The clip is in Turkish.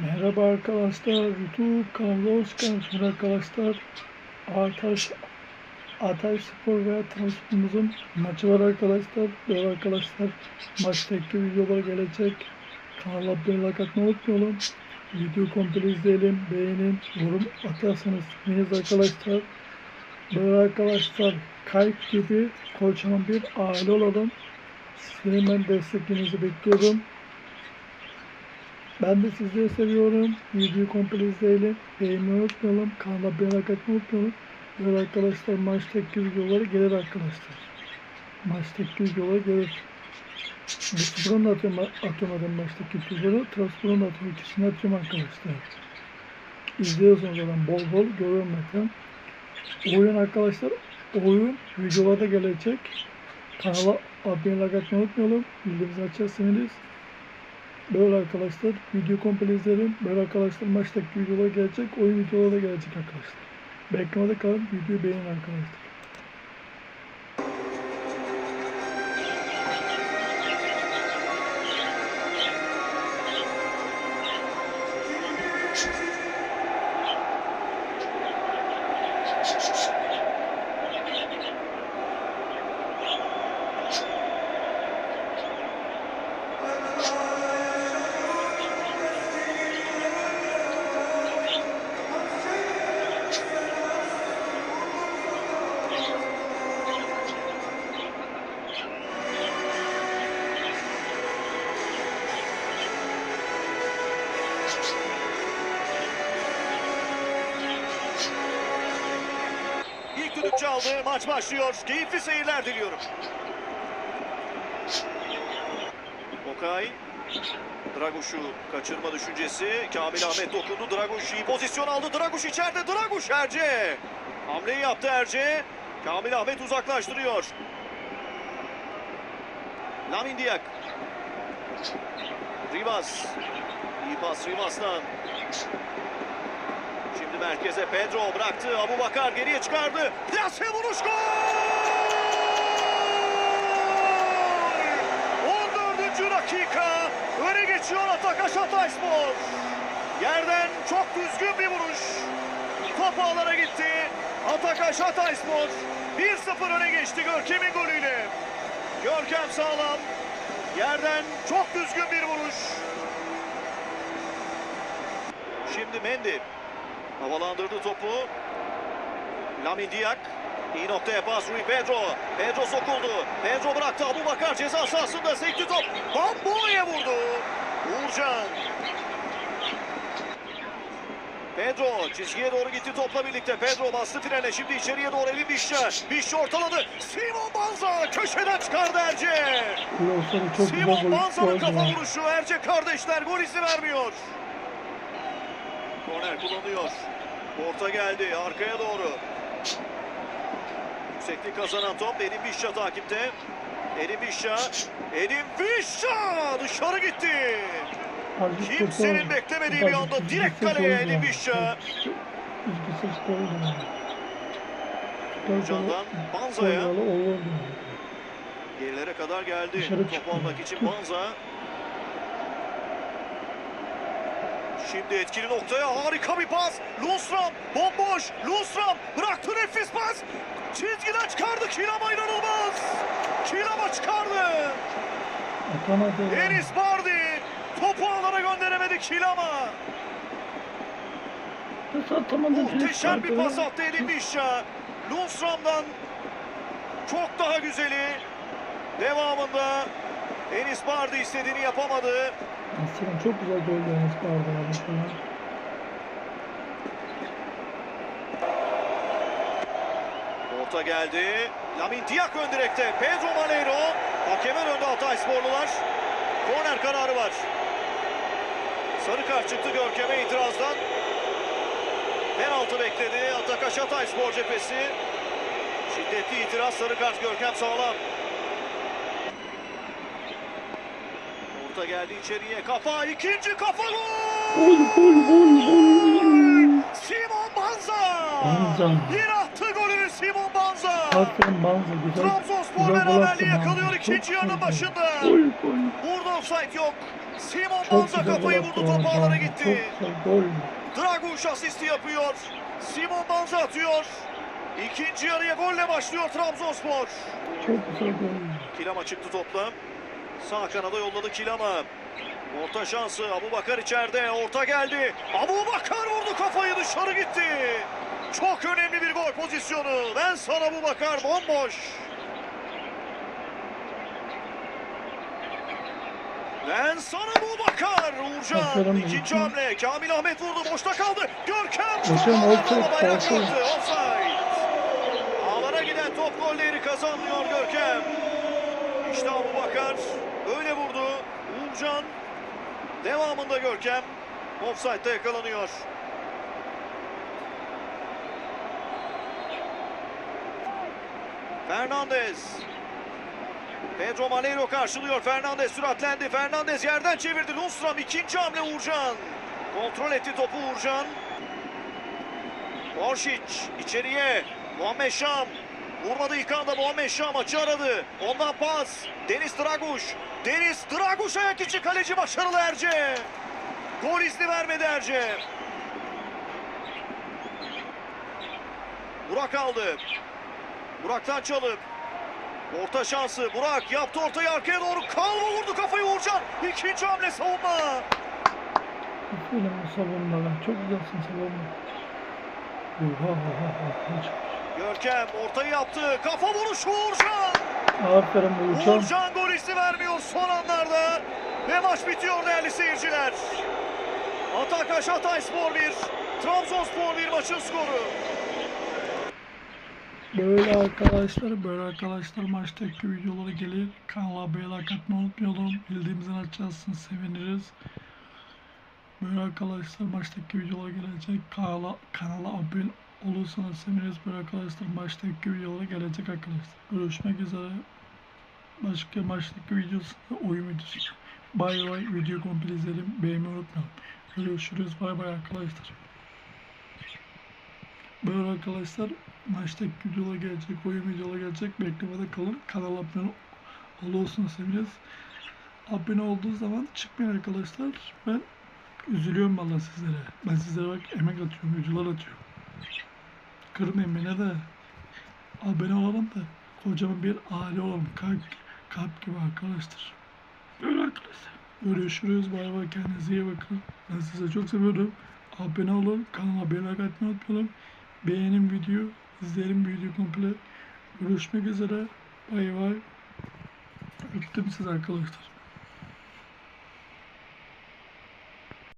Merhaba arkadaşlar, YouTube kanalına hoş geldiniz arkadaşlar. Ataş, Ataş Spor ve Trabzon'umuzun maçı var arkadaşlar. Böyle arkadaşlar maçtaki videolar gelecek. Kanala abone like atmayı unutmayalım. Video komple izleyelim, beğenin, yorum atarsanız seviniz arkadaşlar. Böyle arkadaşlar kayıp gibi kocaman bir aile olalım. Sizin ben desteklerinizi bekliyorum. Ben de sizleri seviyorum. Videoyu komple izleyelim. Beğenmeyi unutmayalım. Kanala abone olmayı unutmayalım. Böyle arkadaşlar maçtaki videoları gelir arkadaşlar. Maçtaki videolar gelir. Trabzon'da atıyorum, atıyorum adam maçtaki videoları. Trabzon'da atıyorum. İkisini atıyorum arkadaşlar. İzliyorsunuz zaten bol bol görüyorum zaten. Oyun arkadaşlar oyun videolarda gelecek. Kanala abone olmayı unutmayalım. Bildiğinizi açarsanız Böyle arkadaşlar video komple izlerim. Böyle arkadaşlar maçtaki videolar gelecek. Oyun videoları da gelecek arkadaşlar. Beklemede kalın. Videoyu beğenin arkadaşlar. Düdük çaldı. Maç başlıyor. Keyifli seyirler diliyorum. Okay. Draguş'u kaçırma düşüncesi. Kamil Ahmet dokundu. Draguş iyi pozisyon aldı. Draguş içeride. Draguş Erce. Hamleyi yaptı Erce. Kamil Ahmet uzaklaştırıyor. Lamin Diak. Rivas. İyi pas Rivas'tan. Şimdi merkeze Pedro bıraktı. Abu Bakar geriye çıkardı. Plase vuruş gol! 14. dakika. Öne geçiyor Atakaş Hatayspor. Yerden çok düzgün bir vuruş. Top ağlara gitti. Atakaş Hatayspor 1-0 öne geçti Görkem'in golüyle. Görkem sağlam. Yerden çok düzgün bir vuruş. Şimdi Mendy Havalandırdı topu. Lamin Diak. İyi noktaya pas Rui Pedro. Pedro sokuldu. Pedro bıraktı. Abu Bakar ceza sahasında sekti top. Bambo'ya vurdu. Uğurcan. Pedro çizgiye doğru gitti topla birlikte. Pedro bastı frene. Şimdi içeriye doğru Elin Bişça. Bişça ortaladı. Simon Banza köşeden çıkardı Erce. Simon Banza'nın kafa vuruşu. Erce kardeşler gol izni vermiyor. Korner kullanıyor. Orta geldi arkaya doğru. Yükseklik kazanan top Edin Bişça takipte. Edin Bişça. Edin Bişça dışarı gitti. Kimsenin beklemediği bir anda direkt kaleye ya. Bişça. Candan Banza'ya. Gerilere kadar geldi. Top almak için Banza. Şimdi etkili noktaya harika bir pas. Lundstram bomboş. Lundstram bıraktı nefis pas. Çizgiden çıkardı. Kilama inanılmaz. Kilama çıkardı. Atamadı. Enis Bardi. Topu ağlara gönderemedi Kilama. Muhteşem bir pas attı Edin Bişça. Lundstram'dan çok daha güzeli. Devamında Enis Bardi istediğini yapamadı. Aslında çok güzel gol de Enis Bardi abi falan. Orta geldi. Lamin Diak ön direkte. Pedro Malheiro. Hakemen önde Hatay sporlular. Korner kararı var. Sarı kart çıktı Görkem'e itirazdan. Penaltı bekledi. Atakaş Hatay spor cephesi. Şiddetli itiraz sarı kart Görkem sağlam. Orta geldi içeriye. Kafa ikinci kafa gol. Gol gol gol gol. Simon Banza. Banza. Bir attı golünü Simon Banza. Aferin Banza güzel. Trabzonspor beraberliği yakalıyor ikinci yarının başında. Gol gol. Burada offside yok. Simon Çok Banza kafayı vurdu top ağlara gitti. gol. Draguş asisti yapıyor. Simon Banza atıyor. İkinci yarıya golle başlıyor Trabzonspor. Çok güzel gol. Kilama çıktı topla. Sağ kanada yolladı Kilama. Orta şansı Abu Bakar içeride. Orta geldi. Abu Bakar vurdu kafayı dışarı gitti. Çok önemli bir gol pozisyonu. Ben sana Abu Bakar bomboş. Ben sana Abu Bakar. Uğurcan ikinci hamle. Kamil Ahmet vurdu. Boşta kaldı. Görkem. Hocam, bayrak offside. Ağlara giden top gol değeri kazanmıyor Görkem. İşte Abu Bakar öyle vurdu. Uğurcan devamında Görkem offside'da yakalanıyor. Fernandez. Pedro Malheiro karşılıyor. Fernandez süratlendi. Fernandez yerden çevirdi. Lundstram ikinci hamle Uğurcan. Kontrol etti topu Uğurcan. Oršić içeriye. Muhammed Şam. Vurmadı ilk anda Muhammed Şam açı aradı. Ondan pas. Deniz Draguş. Deniz Draguş ayak içi kaleci başarılı Erce. Gol izni vermedi Erce. Burak aldı. Burak'tan çalıp. Orta şansı. Burak yaptı ortayı arkaya doğru. Kalma vurdu kafayı Uğurcan. İkinci hamle savunma. Aferin o savunma lan. Çok güzelsin savunma. Oha oha oha. Görkem ortayı yaptı. Kafa vuruşu Uğurcan. Aferin Uğurcan. Uğurcan gol izni vermiyor son anlarda. Ve maç bitiyor değerli seyirciler. Atakaş Hatayspor 1, Trabzonspor 1 maçın skoru. Böyle arkadaşlar, böyle arkadaşlar maçtaki videoları gelir. Kanala abone like atmayı unutmayalım. Bildiğimizden açarsanız seviniriz. Böyle arkadaşlar maçtaki videolar gelecek. Kanala, kanala abone olursanız seviniriz. Böyle arkadaşlar maçtaki videolar gelecek arkadaşlar. Görüşmek üzere. Başka maçtaki videosunda oyun videosu. Bay bay video komple izledim. Beğenmeyi unutmayalım. Görüşürüz. Bay bay arkadaşlar. Böyle arkadaşlar maçtaki videolar gelecek, oyun videolar gelecek. Beklemede kalın. Kanala abone olursanız seviniriz. Abone olduğu zaman çıkmayın arkadaşlar. Ben üzülüyorum valla sizlere. Ben sizlere bak emek atıyorum, videolar atıyorum. Kırmayın beni de. Abone olalım da kocaman bir aile olalım. Kalp, kalp gibi arkadaşlar. Böyle arkadaşlar. Görüşürüz. Bay bay. Kendinize iyi bakın. Ben sizi çok seviyorum. Abone olun. Kanala abone atmayı unutmayalım. Beğenin video. izleyelim video komple. Görüşmek üzere. Bay bay. Öptüm sizi arkadaşlar.